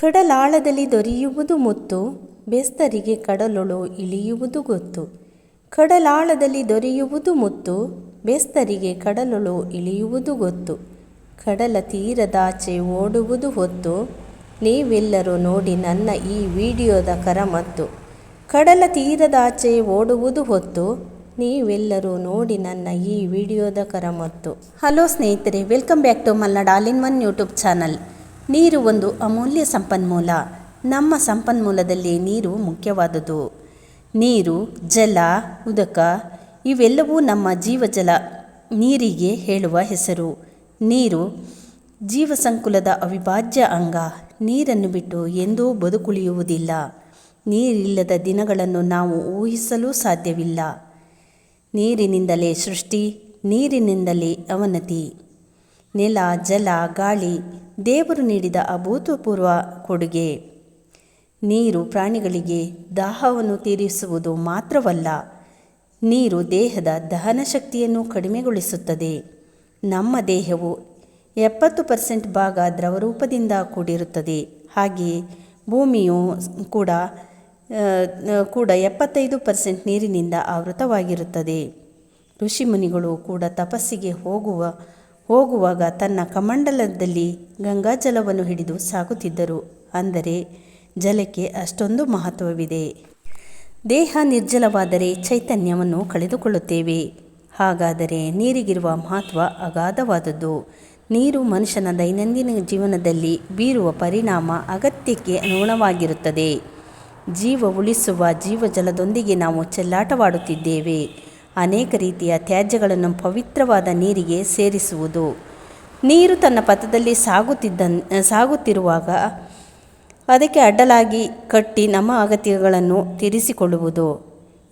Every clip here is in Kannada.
ಕಡಲಾಳದಲ್ಲಿ ದೊರೆಯುವುದು ಮುತ್ತು, ಬೆಸ್ತರಿಗೆ ಕಡಲೊಳು ಇಳಿಯುವುದು ಗೊತ್ತು. ಕಡಲಾಳದಲ್ಲಿ ದೊರೆಯುವುದು ಮುತ್ತು, ಬೆಸ್ತರಿಗೆ ಕಡಲೊಳು ಇಳಿಯುವುದು ಗೊತ್ತು. ಕಡಲ ತೀರದಾಚೆ ಓಡುವುದು ಹೊತ್ತು, ನೀವೆಲ್ಲರೂ ನೋಡಿ ನನ್ನ ಈ ವಿಡಿಯೋದ ಕರಮತ್ತು. ಕಡಲ ತೀರದಾಚೆ ಓಡುವುದು ಹೊತ್ತು, ನೀವೆಲ್ಲರೂ ನೋಡಿ ನನ್ನ ಈ ವಿಡಿಯೋದ ಕರಮತ್ತು. ಹಲೋ ಸ್ನೇಹಿತರೆ, welcome back to Malnad all in one YouTube channel. ನೀರು ಒಂದು ಅಮೂಲ್ಯ ಸಂಪನ್ಮೂಲ. ನಮ್ಮ ಸಂಪನ್ಮೂಲದಲ್ಲಿ ನೀರು ಮುಖ್ಯವಾದುದು. ನೀರು, ಜಲ, ಉದಕ ಇವೆಲ್ಲವೂ ನಮ್ಮ ಜೀವಜಲ ನೀರಿಗೆ ಹೇಳುವ ಹೆಸರು. ನೀರು ಜೀವಸಂಕುಲದ ಅವಿಭಾಜ್ಯ ಅಂಗ. ನೀರನ್ನು ಬಿಟ್ಟು ಎಂದೂ ಬದುಕುಳಿಯುವುದಿಲ್ಲ. ನೀರಿಲ್ಲದ ದಿನಗಳನ್ನು ನಾವು ಊಹಿಸಲು ಸಾಧ್ಯವಿಲ್ಲ. ನೀರಿನಿಂದಲೇ ಸೃಷ್ಟಿ, ನೀರಿನಿಂದಲೇ ಅವನತಿ. ನೆಲ, ಜಲ, ಗಾಳಿ ದೇವರು ನೀಡಿದ ಅಭೂತಪೂರ್ವ ಕೊಡುಗೆ. ನೀರು ಪ್ರಾಣಿಗಳಿಗೆ ದಾಹವನ್ನು ತೀರಿಸುವುದು ಮಾತ್ರವಲ್ಲ, ನೀರು ದೇಹದ ದಹನ ಶಕ್ತಿಯನ್ನು ಕಡಿಮೆಗೊಳಿಸುತ್ತದೆ. ನಮ್ಮ ದೇಹವು ಎಪ್ಪತ್ತು ಪರ್ಸೆಂಟ್ ಭಾಗ ದ್ರವರೂಪದಿಂದ ಕೂಡಿರುತ್ತದೆ. ಹಾಗೆಯೇ ಭೂಮಿಯು ಕೂಡ ಕೂಡ ಎಪ್ಪತ್ತೈದು ಪರ್ಸೆಂಟ್ ನೀರಿನಿಂದ ಆವೃತವಾಗಿರುತ್ತದೆ. ಋಷಿಮುನಿಗಳು ಕೂಡ ತಪಸ್ಸಿಗೆ ಹೋಗುವ ಹೋಗುವಾಗ ತನ್ನ ಕಮಂಡಲದಲ್ಲಿ ಗಂಗಾಜಲವನ್ನು ಹಿಡಿದು ಸಾಗುತ್ತಿದ್ದರು ಅಂದರೆ ಜಲಕ್ಕೆ ಅಷ್ಟೊಂದು ಮಹತ್ವವಿದೆ. ದೇಹ ನಿರ್ಜಲವಾದರೆ ಚೈತನ್ಯವನ್ನು ಕಳೆದುಕೊಳ್ಳುತ್ತೇವೆ. ಹಾಗಾದರೆ ನೀರಿಗಿರುವ ಮಹತ್ವ ಅಗಾಧವಾದದ್ದು. ನೀರು ಮನುಷ್ಯನ ದೈನಂದಿನ ಜೀವನದಲ್ಲಿ ಬೀರುವ ಪರಿಣಾಮ ಅಗತ್ಯಕ್ಕೆ ಅನುಗುಣವಾಗಿರುತ್ತದೆ. ಜೀವ ಉಳಿಸುವ ಜೀವಜಲದೊಂದಿಗೆ ನಾವು ಚೆಲ್ಲಾಟವಾಡುತ್ತಿದ್ದೇವೆ. ಅನೇಕ ರೀತಿಯ ತ್ಯಾಜ್ಯಗಳನ್ನು ಪವಿತ್ರವಾದ ನೀರಿಗೆ ಸೇರಿಸುವುದು. ನೀರು ತನ್ನ ಪಥದಲ್ಲಿ ಸಾಗುತ್ತಿದ್ದ ಸಾಗುತ್ತಿರುವಾಗ ಅದಕ್ಕೆ ಅಡ್ಡಲಾಗಿ ಕಟ್ಟಿ ನಮ್ಮ ಅಗತ್ಯಗಳನ್ನು ತೀರಿಸಿಕೊಳ್ಳುವುದು.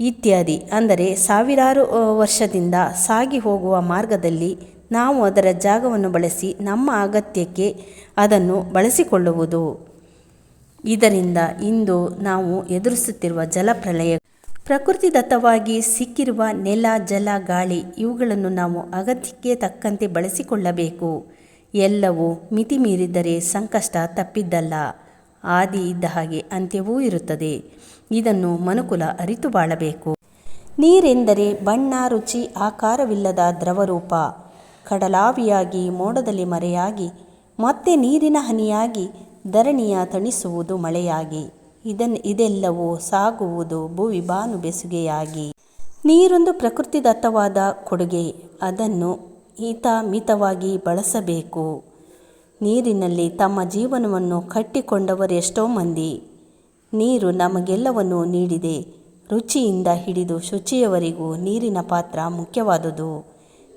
ಇತ್ಯಾದಿ. ಅಂದರೆ ಸಾವಿರಾರು ವರ್ಷದಿಂದ ಸಾಗಿ ಹೋಗುವ ಮಾರ್ಗದಲ್ಲಿ ನಾವು ಅದರ ಜಾಗವನ್ನು ಬಳಸಿ ನಮ್ಮ ಅಗತ್ಯಕ್ಕೆ ಅದನ್ನು ಬಳಸಿಕೊಳ್ಳುವುದು. ಇದರಿಂದ ಇಂದು ನಾವು ಎದುರಿಸುತ್ತಿರುವ ಜಲಪ್ರಳಯ ಪ್ರಕೃತಿದತ್ತವಾಗಿ ಸಿಕ್ಕಿರುವ ನೆಲ, ಜಲ, ಗಾಳಿ ಇವುಗಳನ್ನು ನಾವು ಅಗತ್ಯಕ್ಕೆ ತಕ್ಕಂತೆ ಬಳಸಿಕೊಳ್ಳಬೇಕು. ಎಲ್ಲವೂ ಮಿತಿ ಮೀರಿದರೆ ಸಂಕಷ್ಟ ತಪ್ಪಿದ್ದಲ್ಲ. ಆದಿ ಇದ್ದ ಹಾಗೆ ಅಂತ್ಯವೂ ಇರುತ್ತದೆ. ಇದನ್ನು ಮನುಕುಲ ಅರಿತು ಬಾಳಬೇಕು. ನೀರೆಂದರೆ ಬಣ್ಣ, ರುಚಿ, ಆಕಾರವಿಲ್ಲದ ದ್ರವರೂಪ. ಕಡಲಾವಿಯಾಗಿ, ಮೋಡದಲ್ಲಿ ಮರೆಯಾಗಿ, ಮತ್ತೆ ನೀರಿನ ಹನಿಯಾಗಿ, ಧರಣಿಯ ತಣಿಸುವುದು ಮಳೆಯಾಗಿ. ಇದನ್ ಇದೆಲ್ಲವೂ ಸಾಗುವುದು ಭುವಿ ಬಾನು ಬೆಸುಗೆಯಾಗಿ. ನೀರೊಂದು ಪ್ರಕೃತಿದತ್ತವಾದ ಕೊಡುಗೆ, ಅದನ್ನು ಹಿತ ಮಿತವಾಗಿ ಬಳಸಬೇಕು. ನೀರಿನಲ್ಲಿ ತಮ್ಮ ಜೀವನವನ್ನು ಕಟ್ಟಿಕೊಂಡವರೆಷ್ಟೋ ಮಂದಿ. ನೀರು ನಮಗೆಲ್ಲವನ್ನೂ ನೀಡಿದೆ. ರುಚಿಯಿಂದ ಹಿಡಿದು ಶುಚಿಯವರೆಗೂ ನೀರಿನ ಪಾತ್ರ ಮುಖ್ಯವಾದುದು.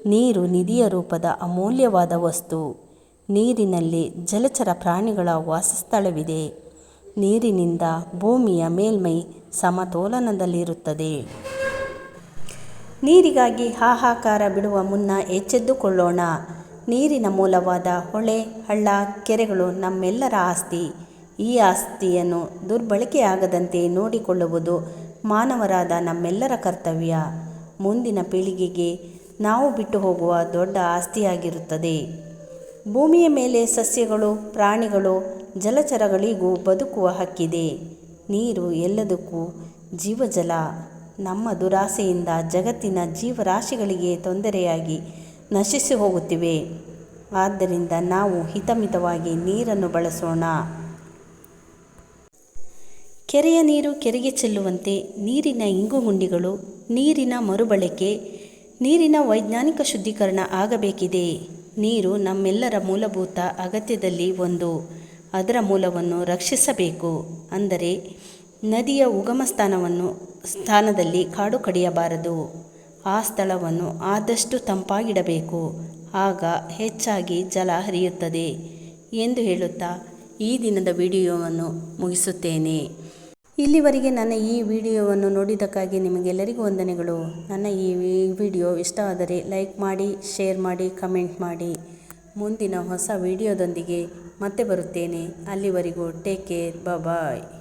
ನೀರು ನಿಧಿಯ ರೂಪದ ಅಮೂಲ್ಯವಾದ ವಸ್ತು. ನೀರಿನಲ್ಲಿ ಜಲಚರ ಪ್ರಾಣಿಗಳ ವಾಸಸ್ಥಳವಿದೆ. ನೀರಿನಿಂದ ಭೂಮಿಯ ಮೇಲ್ಮೈ ಸಮತೋಲನದಲ್ಲಿರುತ್ತದೆ. ನೀರಿಗಾಗಿ ಹಾಹಾಕಾರ ಬಿಡುವ ಮುನ್ನ ಎಚ್ಚೆದ್ದುಕೊಳ್ಳೋಣ. ನೀರಿನ ಮೂಲವಾದ ಹೊಳೆ, ಹಳ್ಳ, ಕೆರೆಗಳು ನಮ್ಮೆಲ್ಲರ ಆಸ್ತಿ. ಈ ಆಸ್ತಿಯನ್ನು ದುರ್ಬಳಕೆಯಾಗದಂತೆ ನೋಡಿಕೊಳ್ಳುವುದು ಮಾನವರಾದ ನಮ್ಮೆಲ್ಲರ ಕರ್ತವ್ಯ. ಮುಂದಿನ ಪೀಳಿಗೆಗೆ ನಾವು ಬಿಟ್ಟು ಹೋಗುವ ದೊಡ್ಡ ಆಸ್ತಿಯಾಗಿರುತ್ತದೆ. ಭೂಮಿಯ ಮೇಲೆ ಸಸ್ಯಗಳು, ಪ್ರಾಣಿಗಳು ಜಲಚರಗಳಿಗೂ ಬದುಕುವ ಹಕ್ಕಿದೆ. ನೀರು ಎಲ್ಲದಕ್ಕೂ ಜೀವಜಲ. ನಮ್ಮ ದುರಾಸೆಯಿಂದ ಜಗತ್ತಿನ ಜೀವರಾಶಿಗಳಿಗೆ ತೊಂದರೆಯಾಗಿ ನಶಿಸಿ ಹೋಗುತ್ತಿವೆ. ಆದ್ದರಿಂದ ನಾವು ಹಿತಮಿತವಾಗಿ ನೀರನ್ನು ಬಳಸೋಣ. ಕೆರೆಯ ನೀರು ಕೆರೆಗೆ ಚೆಲ್ಲುವಂತೆ ನೀರಿನ ಇಂಗುಗುಂಡಿಗಳು ನೀರಿನ ಮರುಬಳಕೆ, ನೀರಿನ ವೈಜ್ಞಾನಿಕ ಶುದ್ಧೀಕರಣ ಆಗಬೇಕಿದೆ. ನೀರು ನಮ್ಮೆಲ್ಲರ ಮೂಲಭೂತ ಅಗತ್ಯದಲ್ಲಿ ಒಂದು. ಅದರ ಮೂಲವನ್ನು ರಕ್ಷಿಸಬೇಕು ಅಂದರೆ ನದಿಯ ಉಗಮ ಸ್ಥಾನವನ್ನು ಸ್ಥಾನದಲ್ಲಿ ಕಾಡು ಕಡಿಯಬಾರದು. ಆ ಸ್ಥಳವನ್ನು ಆದಷ್ಟು ತಂಪಾಗಿಡಬೇಕು. ಆಗ ಹೆಚ್ಚಾಗಿ ಜಲ ಹರಿಯುತ್ತದೆ ಎಂದು ಹೇಳುತ್ತಾ ಈ ದಿನದ ವಿಡಿಯೋವನ್ನು ಮುಗಿಸುತ್ತೇನೆ. ಇಲ್ಲಿವರೆಗೆ ನನ್ನ ಈ ವಿಡಿಯೋವನ್ನು ನೋಡಿದ್ದಕ್ಕಾಗಿ ನಿಮಗೆಲ್ಲರಿಗೂ ವಂದನೆಗಳು. ನನ್ನ ಈ ವಿಡಿಯೋ ಇಷ್ಟವಾದರೆ ಲೈಕ್ ಮಾಡಿ, ಶೇರ್ ಮಾಡಿ, ಕಮೆಂಟ್ ಮಾಡಿ. ಮುಂದಿನ ಹೊಸ ವಿಡಿಯೋದೊಂದಿಗೆ ಮತ್ತೆ ಬರುತ್ತೇನೆ. ಅಲ್ಲಿವರೆಗೂ ಟೇಕ್ ಕೇರ್ ಬಾಯ್